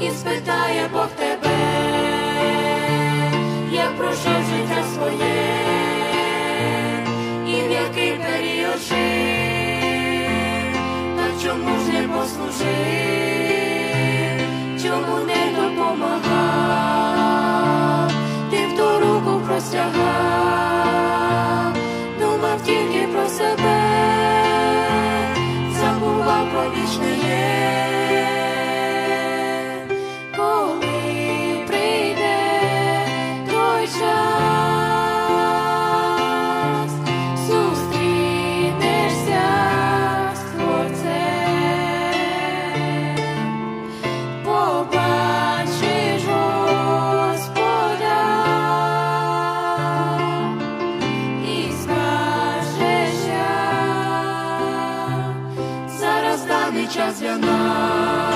і спитає Бог тебе, як прожив життя своє, і в який період жив, та чому ж не послужив, чому не допомагав, ти в ту руку простягав, думав тільки про себе, забував про вічний. час для нас.